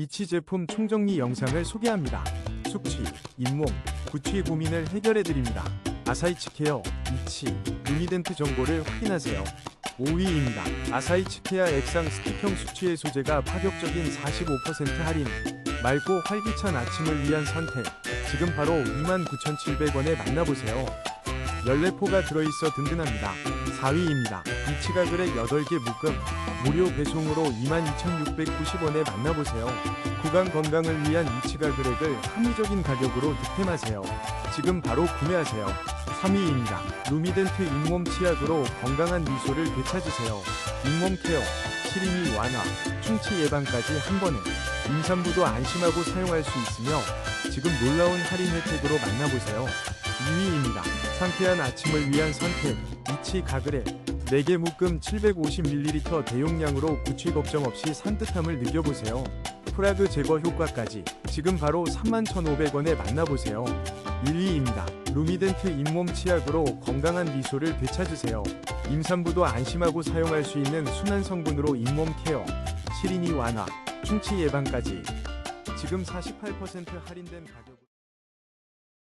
이치 제품 총정리 영상을 소개합니다. 숙취, 잇몸, 구취 고민을 해결해드립니다. 아사이치 케어, 이치, 루미덴트 정보를 확인하세요. 5위입니다. 아사이치 케어 액상 스틱형 숙취 해소제가 파격적인 45% 할인. 맑고 활기찬 아침을 위한 선택. 지금 바로 29,700원에 만나보세요. 14포가 들어있어 든든합니다. 4위입니다. 이치가 그렉 8개 묶음. 무료 배송으로 22,690원에 만나보세요. 구강 건강을 위한 이치가 그렉을 합리적인 가격으로 득템하세요. 지금 바로 구매하세요. 3위입니다. 루미덴트 잇몸 치약으로 건강한 미소를 되찾으세요. 잇몸 케어, 시린이 완화, 충치 예방까지 한 번에 임산부도 안심하고 사용할 수 있으며 지금 놀라운 할인 혜택으로 만나보세요. 2위입니다. 상쾌한 아침을 위한 선택, 이치 가그레 4개 묶음 750ml 대용량으로 구취 걱정 없이 산뜻함을 느껴보세요. 프라그 제거 효과까지 지금 바로 31,500원에 만나보세요. 1위입니다. 루미덴트 잇몸 치약으로 건강한 미소를 되찾으세요. 임산부도 안심하고 사용할 수 있는 순한 성분으로 잇몸 케어, 시린이 완화, 충치 예방까지 지금 48% 할인된 가격